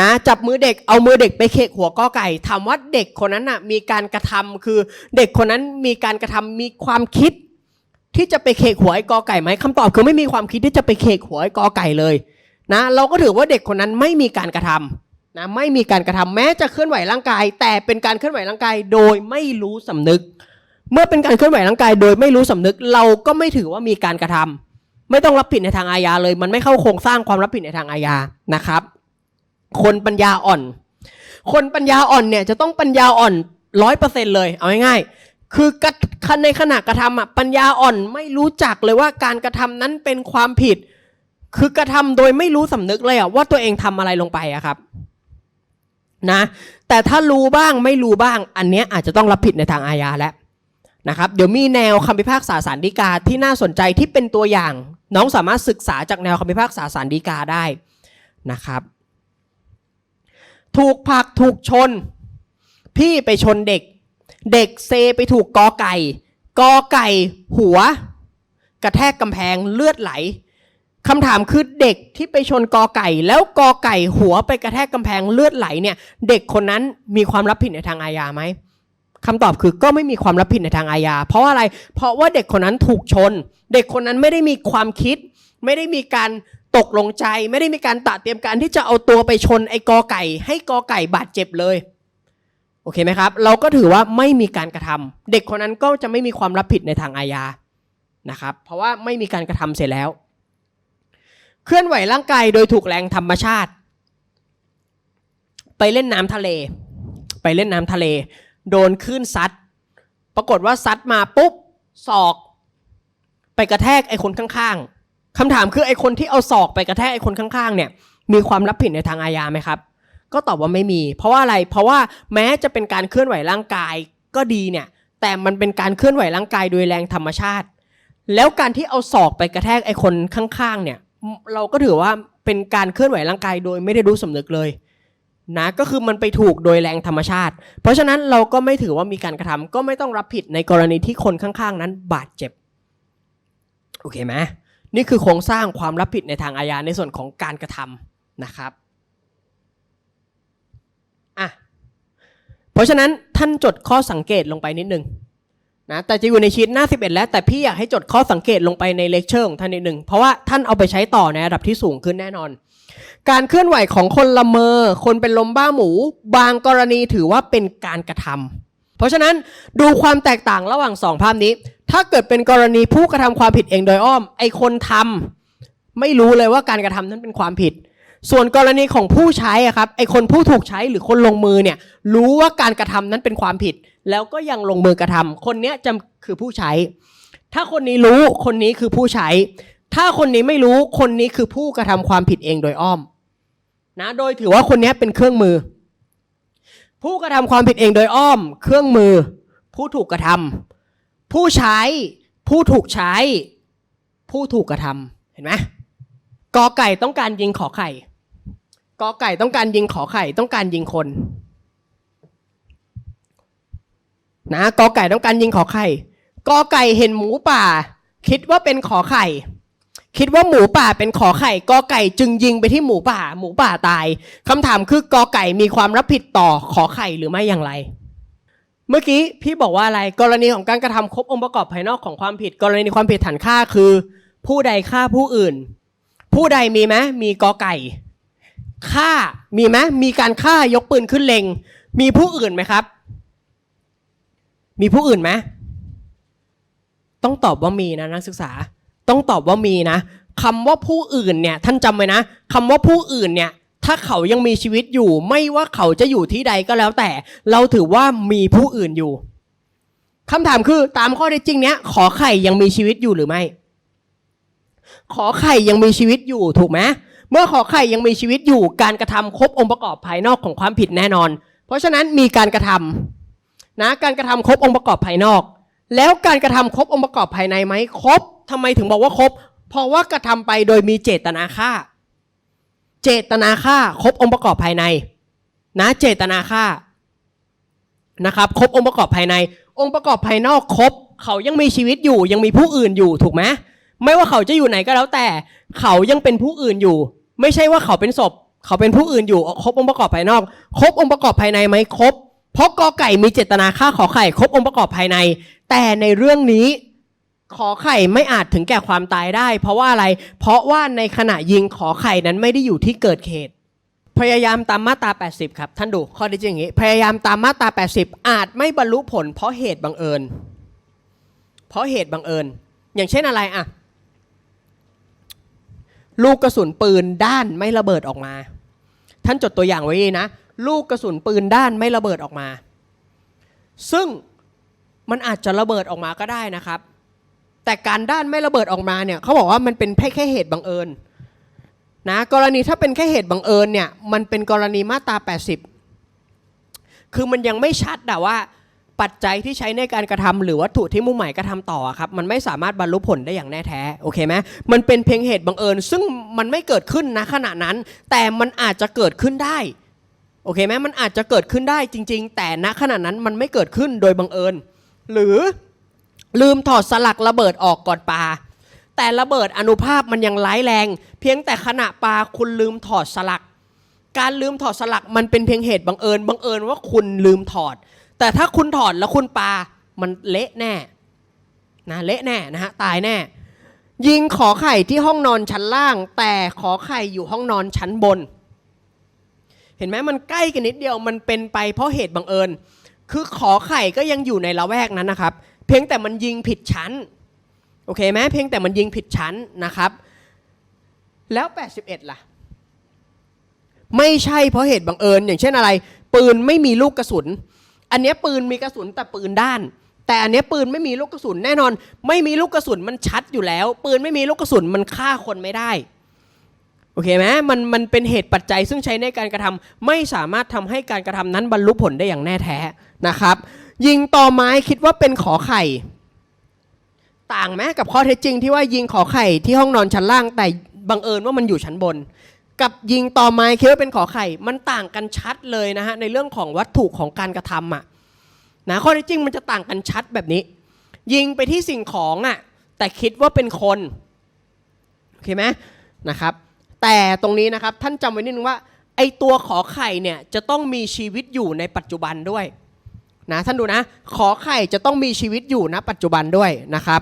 นะจับมือเด็กเอามือเด็กไปเขกหัวกอไก่ถามว่าเด็กคนนั้นน่ะมีการกระทำคือเด็กคนนั้นมีการกระทำมีความคิด ที่จะไปเขกหัวไอ้กอไก่ไหมคำตอบคือไม่มีความคิดที่จะไปเขกหัวไอ้กอไก่เลยนะเราก็ถือว่าเด็กคนนั้นไม่มีการกระทำนะไม่มีการกระทำแม้จะเคลื่อนไหวร่างกาย แต่เป็นการเคลื่อนไหวร่างกายโดยไม่รู้สำนึก เมื่อเป็นการเคลื่อนไหวร่างกาย โดยไม่รู้สำนึก เราก็ไม่ถือว่ามีการกระทำไม่ต้องรับผิดในทางอาญาเลย มันไม่เข้าโครงสร้างความรับผิดในทางอาญานะครับ คนปัญญาอ่อน คนปัญญาอ่อนเนี่ยจะต้องปัญญาอ่อนร้อยเปอร์เซ็นเลย เอาง่ายๆ คือกรในขณะกระทำอะปัญญาอ่อนไม่รู้จักเลยว่าการกระทำนั้นเป็นความผิด คือกระทำโดยไม่รู้สำนึกเลยอะว่าตัวเองทำอะไรลงไปอะครับนะแต่ถ้ารู้บ้างไม่รู้บ้าง อันเนี้ยอาจจะต้องรับผิดในทางอาญาแล้วนะครับเดี๋ยวมีแนวคำพิพากษาสารดีกาที่น่าสนใจที่เป็นตัวอย่าง น้องสามารถศึกษาจากแนวคำพิพากษาสารดีกาได้นะครับ ถูกผักถูกชน พี่ไปชนเด็ก เด็กเซไปถูกกอไก่ กอไก่หัว กระแทกกำแพงเลือดไหลคำถามคือเด็กที่ไปชนกอไก่ แล้วกอไก่หัวไปกระแทกกำแพงเลือดไหลเนี่ย เด็กคนนั้นมีความรับผิดในทางอาญาไหมคำตอบคือก็ไม่มีความรับผิดในทางอาญา เพราะอะไร เพราะว่าเด็กคนนั้นถูกชน เด็กคนนั้นไม่ได้มีความคิด ไม่ได้มีการ ตกลงใจไม่ได้มีการตะเตรียมการที่จะเอาตัวไปชนไอ้กอไก่ ให้กอไก่บาดเจ็บเลยโอเคไหมครับ เราก็ถือว่าไม่มีการกระทำเด็กคนนั้นก็จะไม่มีความรับผิดในทางอาญานะครับ เพราะว่าไม่มีการกระทำเสร็จแล้ว เคลื่อนไหวร่างกายโดยถูกแรงธรรมชาติ ไปเล่นน้ำทะเล ไปเล่นน้ำทะเล โดนคลื่นซัดปรากฏว่าซัดมาปุ๊บศอก ไปกระแทกไอ้คนข้างๆ คำถามคือไอ้คนที่เอาศอกไปกระแทกไอ้คนข้างๆเนี่ย มีความรับผิดในทางอาญาไหมครับ ก็ตอบว่าไม่มี เพราะว่าอะไรเพราะว่าแม้จะเป็นการเคลื่อนไหวร่างกายก็ดีเนี่ย แต่มันเป็นการเคลื่อนไหวร่างกายโดยแรงธรรมชาติ แล้วการที่เอาศอกไปกระแทกไอ้คนข้างๆ เนี่ย เราก็ถือว่าเป็นการเคลื่อนไหวร่างกายโดยไม่ได้รู้สำนึกเลยนะก็คือมันไปถูกโดยแรงธรรมชาติ เพราะฉะนั้นเราก็ไม่ถือว่ามีการกระทำก็ไม่ต้องรับผิดในกรณีที่คนข้างๆ นั้นบาดเจ็บ โอเคไหม นี่คือโครงสร้างความรับผิดในทางอาญาในส่วนของการกระทำนะครับอะเพราะฉะนั้นท่านจดข้อสังเกตลงไปนิดนึงนะแต่จะอยู่ในชีตหน้า 11 แล้วแต่พี่อยากให้จดข้อสังเกตลงไปในเลคเชอร์ของท่านนิดหนึ่งเพราะว่าท่านเอาไปใช้ต่อในระดับที่สูงขึ้นแน่นอน การเคลื่อนไหวของคนละเมอ คนเป็นลมบ้าหมู บางกรณีถือว่าเป็นการกระทำ เพราะฉะนั้นดูความแตกต่างระหว่างสองภาพนี้ ถ้าเกิดเป็นกรณีผู้กระทำความผิดเองโดยอ้อม ไอคนทำไม่รู้เลยว่าการกระทำนั้นเป็นความผิด ส่วนกรณีของผู้ใช้อะครับไอคนผู้ถูกใช้หรือคนลงมือเนี่ยรู้ว่าการกระทำนั้นเป็นความผิด แล้วก็ยังลงมือกระทำคนเนี้ยจะคือผู้ใช้ ถ้าคนนี้รู้คนนี้คือผู้ใช้ ถ้าคนนี้ไม่รู้คนนี้คือผู้กระทำความผิดเองโดยอ้อมนะโดยถือว่าคนนี้เป็นเครื่องมือ ผู้กระทำความผิดเองโดยอ้อม เครื่องมือ ผู้ถูกกระทำผู้ใช้ ผู้ถูกใช้ ผู้ถูกกระทำเห็นไหมกอไก่ต้องการยิงขอไข่กอไก่ต้องการยิงขอไข่ต้องการยิงคนนะกอไก่ต้องการยิงขอไข่กอไก่เห็นหมูป่า คิดว่าเป็นขอไข่ คิดว่าหมูป่าเป็นขอไข่กอไก่จึงยิงไปที่หมูป่า หมูป่าตายคำถามคือกอไก่มีความรับผิดต่อขอไข่หรือไม่อย่างไร เมื่อกี้พี่บอกว่าอะไรกรณีของการกระทำครบองค์ประกอบภายนอกของความผิด กรณีความผิดฐานฆ่าคือ ผู้ใดฆ่าผู้อื่น ผู้ใดมีไหมมีกอไก่ฆ่ามีไหมมีการฆ่ายกปืนขึ้นเล็ง มีผู้อื่นไหมครับ มีผู้อื่นไหมต้องตอบว่ามีนะนักศึกษา ต้องตอบว่ามีนะคำว่าผู้อื่นเนี่ยท่านจำไว้นะคำว่าผู้อื่นเนี่ยถ้าเขายังมีชีวิตอยู่ ไม่ว่าเขาจะอยู่ที่ใดก็แล้วแต่ เราถือว่ามีผู้อื่นอยู่คำถามคือตามข้อเท็จจริงเนี้ยขอไข่ยังมีชีวิตอยู่หรือไม่ ขอไข่ยังมีชีวิตอยู่ถูกไหมเมื่อขอไข่ยังมีชีวิตอยู่ การกระทำครบองค์ประกอบภายนอกของความผิดแน่นอน เพราะฉะนั้นมีการกระทำนะการกระทำครบองค์ประกอบภายนอก แล้วการกระทำครบองค์ประกอบภายในไหมครบทำไมถึงบอกว่าครบ เพราะว่ากระทำไปโดยมีเจตนาฆ่า เจตนาฆ่าครบองค์ประกอบภายใน นะเจตนาฆ่านะครับครบองค์ประกอบภายใน องค์ประกอบภายนอกครบ เขายังมีชีวิตอยู่ยังมีผู้อื่นอยู่ถูกไหมไม่ว่าเขาจะอยู่ไหนก็แล้วแต่ เขายังเป็นผู้อื่นอยู่ ไม่ใช่ว่าเขาเป็นศพ เขาเป็นผู้อื่นอยู่ครบองค์ประกอบภายนอก ครบองค์ประกอบภายในไหมครบ เพราะกอไก่มีเจตนาฆ่าขอไข่ครบองค์ประกอบภายใน แต่ในเรื่องนี้ขอไข่ไม่อาจถึงแก่ความตายได้ เพราะว่าอะไร เพราะว่าในขณะยิงขอไข่นั้นไม่ได้อยู่ที่เกิดเหตุพยายามตามมาตรา 80 ครับ ท่านดูข้อที่จริงอย่างนี้ พยายามตามมาตรา 80 อาจไม่บรรลุผล เพราะเหตุบังเอิญ เพราะเหตุบังเอิญ อย่างเช่นอะไรอะลูกกระสุนปืนด้านไม่ระเบิดออกมา ท่านจดตัวอย่างไว้นะ ลูกกระสุนปืนด้านไม่ระเบิดออกมา ซึ่งมันอาจจะระเบิดออกมาก็ได้นะครับ แต่การด้านไม่ระเบิดออกมาเนี่ยเขาบอกว่ามันเป็นแค่แค่เหตุบังเอิญนะกรณีถ้าเป็นแค่เหตุบังเอิญเนี่ยมันเป็นกรณีมาตรา 80 คือมันยังไม่ชัดแต่ว่าปัจจัยที่ใช้ในการกระทำหรือวัตถุที่มุ่งหมายกระทำต่อครับมันไม่สามารถบรรลุผลได้อย่างแน่แท้โอเคไหมมันเป็นเพียงเหตุบังเอิญ ซึ่งมันไม่เกิดขึ้นนะขณะนั้น แต่มันอาจจะเกิดขึ้นได้ โอเคไหมมันอาจจะเกิดขึ้นได้จริง ๆ แต่ณขณะนั้นมันไม่เกิดขึ้นโดยบังเอิญ หรือลืมถอดสลักระเบิดออกก่อนปา แต่ระเบิดอนุภาพมันยังร้ายแรง เพียงแต่ขณะปาคุณลืมถอดสลัก การลืมถอดสลักมันเป็นเพียงเหตุบังเอิญบังเอิญว่าคุณลืมถอด แต่ถ้าคุณถอดแล้วคุณปา มันเละแน่นะเละแน่นะฮะตายแน่ ยิงขอไข่ที่ห้องนอนชั้นล่าง แต่ขอไข่อยู่ห้องนอนชั้นบน เห็นไหมมันใกล้กันนิดเดียวมันเป็นไปเพราะเหตุบังเอิญ คือขอไข่ก็ยังอยู่ในละแวกนั้นนะครับ เพียงแต่มันยิงผิดชั้นโอเคไหมเพียงแต่มันยิงผิดชั้นนะครับ แล้ว 81 ล่ะ ไม่ใช่เพราะเหตุบังเอิญ อย่างเช่นอะไร ปืนไม่มีลูกกระสุน อันนี้ปืนมีกระสุนแต่ปืนด้าน แต่อันนี้ปืนไม่มีลูกกระสุนแน่นอน ไม่มีลูกกระสุนมันชัดอยู่แล้ว ปืนไม่มีลูกกระสุนมันฆ่าคนไม่ได้ โอเคไหมมันมันเป็นเหตุปัจจัยซึ่งใช้ในการกระทำไม่สามารถทำให้การกระทำนั้นบรรลุผลได้อย่างแน่แท้นะครับ ยิงต่อไม้คิดว่าเป็นขอไข่ ต่างไหมกับข้อเท็จจริงที่ว่ายิงขอไข่ที่ห้องนอนชั้นล่างแต่บังเอิญว่ามันอยู่ชั้นบน กับยิงต่อไม้คิดว่าเป็นขอไข่ มันต่างกันชัดเลยนะฮะในเรื่องของวัตถุของการกระทำอะนะข้อเท็จจริงมันจะต่างกันชัดแบบนี้ ยิงไปที่สิ่งของอะแต่คิดว่าเป็นคนโอเคไหมนะครับ แต่ตรงนี้นะครับท่านจำไว้นิดนึงว่าไอตัวขอไข่เนี่ยจะต้องมีชีวิตอยู่ในปัจจุบันด้วยนะท่านดูนะ ขอไข่จะต้องมีชีวิตอยู่ณปัจจุบันด้วยนะครับ